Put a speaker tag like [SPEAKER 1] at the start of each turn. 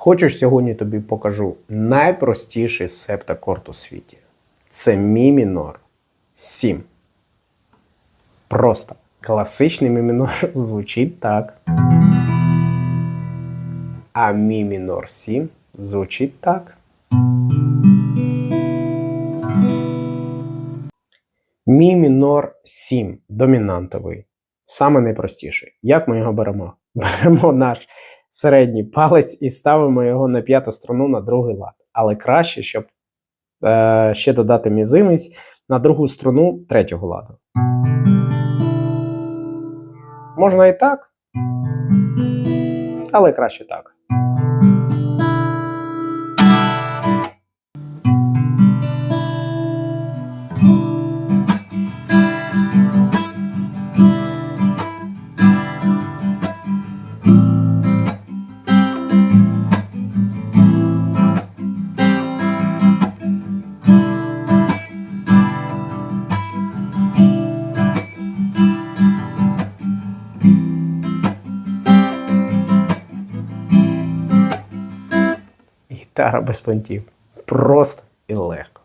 [SPEAKER 1] Хочеш сьогодні тобі покажу найпростіший септакорд у світі. Це мі мінор 7. Просто класичний мі мінор звучить так. А мі мінор 7 звучить так. Мі мінор 7 домінантовий. Саме найпростіший. Як ми його беремо? Беремо наш середній палець і ставимо його на п'яту струну на другий лад. Але краще, щоб е, ще додати мізинець на другу струну третього ладу. Можна і так, але краще так. Гітара без понтів. Просто і легко.